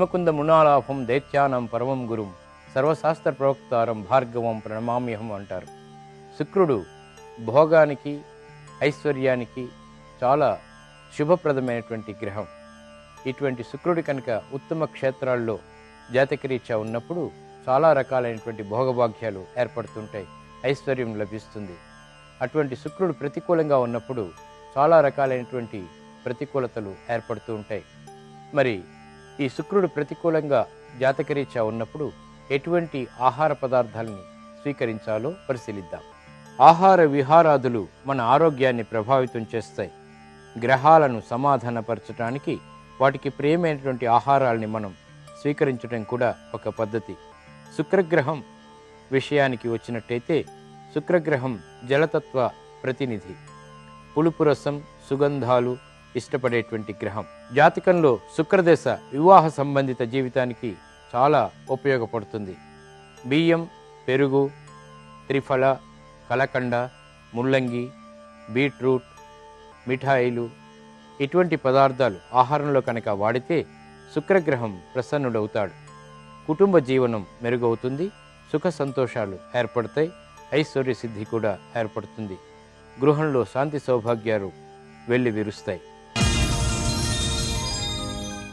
హేమకుంద మునాలాభం దైత్యానం పరమం గురుం. సర్వశాస్త్ర ప్రవక్తారం భార్గవం ప్రణమామ్యహం అంటారు. శుక్రుడు భోగానికి ఐశ్వర్యానికి చాలా శుభప్రదమైనటువంటి గ్రహం. ఇటువంటి శుక్రుడు కనుక ఉత్తమ క్షేత్రాల్లో జాతకరీత్యా ఉన్నప్పుడు చాలా రకాలైనటువంటి భోగభాగ్యాలు ఏర్పడుతుంటాయి ఐశ్వర్యం లభిస్తుంది. అటువంటి శుక్రుడు ప్రతికూలంగా ఉన్నప్పుడు చాలా రకాలైనటువంటి ప్రతికూలతలు ఏర్పడుతూ ఉంటాయి. మరి ఈ శుక్రుడు ప్రతికూలంగా జాతకరీత్యా ఉన్నప్పుడు ఎటువంటి ఆహార పదార్థాలని స్వీకరించాలో పరిశీలిద్దాం. ఆహార విహారాదులు మన ఆరోగ్యాన్ని ప్రభావితం చేస్తాయి. గ్రహాలను సమాధానపరచడానికి వాటికి ప్రియమైనటువంటి ఆహారాల్ని మనం స్వీకరించడం కూడా ఒక పద్ధతి. శుక్రగ్రహం విషయానికి వచ్చినట్టయితే శుక్రగ్రహం జలతత్వ ప్రతినిధి. పులుపు రసం సుగంధాలు ఇష్టపడేటువంటి గ్రహం. జాతకంలో శుక్రదశ వివాహ సంబంధిత జీవితానికి చాలా ఉపయోగపడుతుంది. బియ్యం పెరుగు త్రిఫల కలకండ ముల్లంగి బీట్రూట్ మిఠాయిలు ఇటువంటి పదార్థాలు ఆహారంలో కనుక వాడితే శుక్రగ్రహం ప్రసన్నుడవుతాడు. కుటుంబ జీవనం మెరుగవుతుంది సుఖ సంతోషాలు ఏర్పడతాయి ఐశ్వర్య సిద్ధి కూడా ఏర్పడుతుంది. గృహంలో శాంతి సౌభాగ్యాలు వెళ్ళి విరుస్తాయి